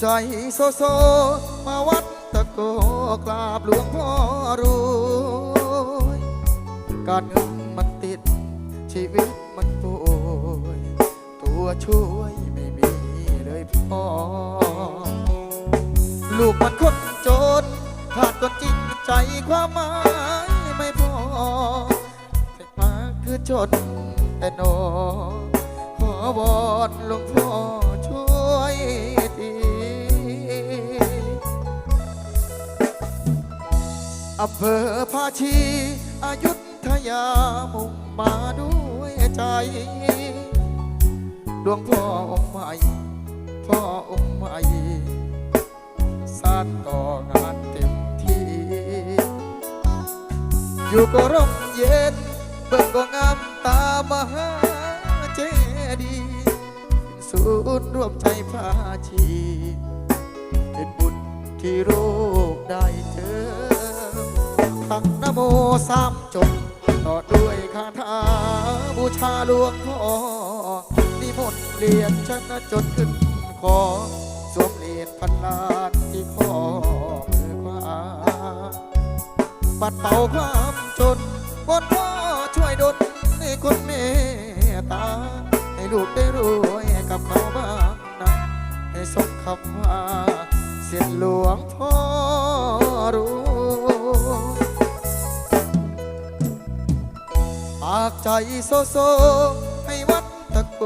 ใจโซโซ มาวัดตะโกกราบหลวงพ่อรวยการเงินมันติด ชีวิตมันป่วยตัวช่วยไม่มีเลยพ่อ ลูกมันคนจนขาดตัวจริงใจความหมายไม่พอแต่มาคือจนแต่นอขอวอนหลวงพ่อ อำเภอภาชีอายุทยามุ่งมาด้วยใจหลวงพ่อองค์ใหม่ พ่อองค์ใหม่สานต่องานเต็มที่ อยู่ก็ร่มเย็น เบิ่งก็งามตามหาเจดีย์ศูนย์รวมใจพาชี เป็นบุญที่ลูกได้เจอ ตักนโมสามจบ ต่อด้วยคาถาบูชาหลวงพ่อนิมนต์เรียนชนะจนขึ้นคอสวมเหรียญพันล้านที่คอมือขวาปัดเป่าความจนบนพ่อช่วยดลให้คนเมตตา ให้ลูกได้รวยกับเขาบ้างนะให้สมคำว่าเสียนหลวงพ่อรู้ากใจโซโซ ให้วัดตะโก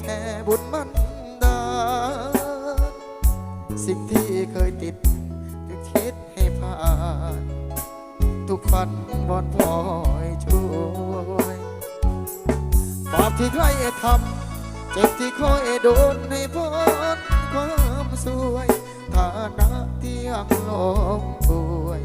แผ่บุญมันดาสิ่งที่เคยติดจะคิดให้ผ่าน ทุกฝันบอนพลอยช่วยบาปที่ใครทำเจ็บที่คอยโดนให้พ้นความสวย ฐานะที่ยังลงป่วย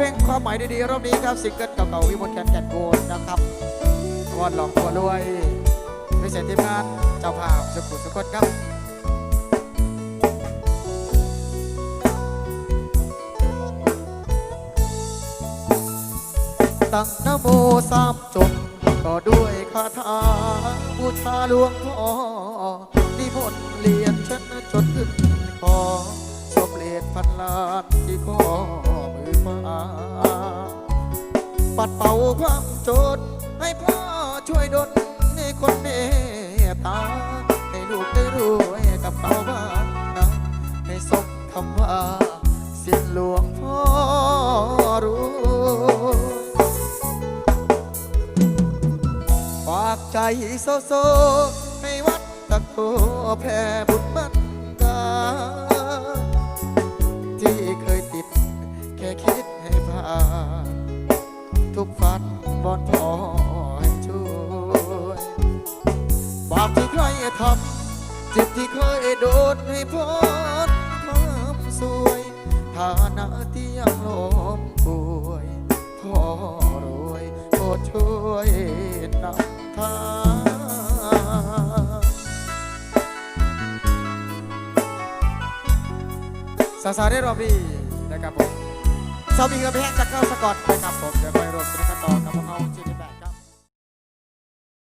เพลงความหมายดีๆรอบนี้ครับซิงเกิลเก่าๆวิมลแคนแก่นโกนนะครับวอนหลอกตัวรวยพิเศษทีมงานเจ้าภาพสุขุมสุขคนครับตั้งนะโมสามจบก็ด้วยคาถาบูชาหลวงพ่อนิมนต์เรียนฉันจนขึ้นคอสมเลดพันล้านที่ข้อ ปัดเป่าความจน ให้พ่อช่วยดลให้คนเมตตา ให้ลูกได้รวยกับเขาบ้างนะให้สมคำว่าสียนหลวงพ่อรู้ฝากใจโซโซให้วัดตะโกแผ่บุญ ที่ทำเจ็บที่เคยโดนให้พ้นความสวยฐานะที่ยังล้มป่วยพ่อรวยโปรดช่วยนำทางสาสาได้รอบดีนะครับผมสามีกับแพงจากเก้าสกอตนะครับผมเดี๋ยวไปรวมกกันต่อกับพวกเขาจริง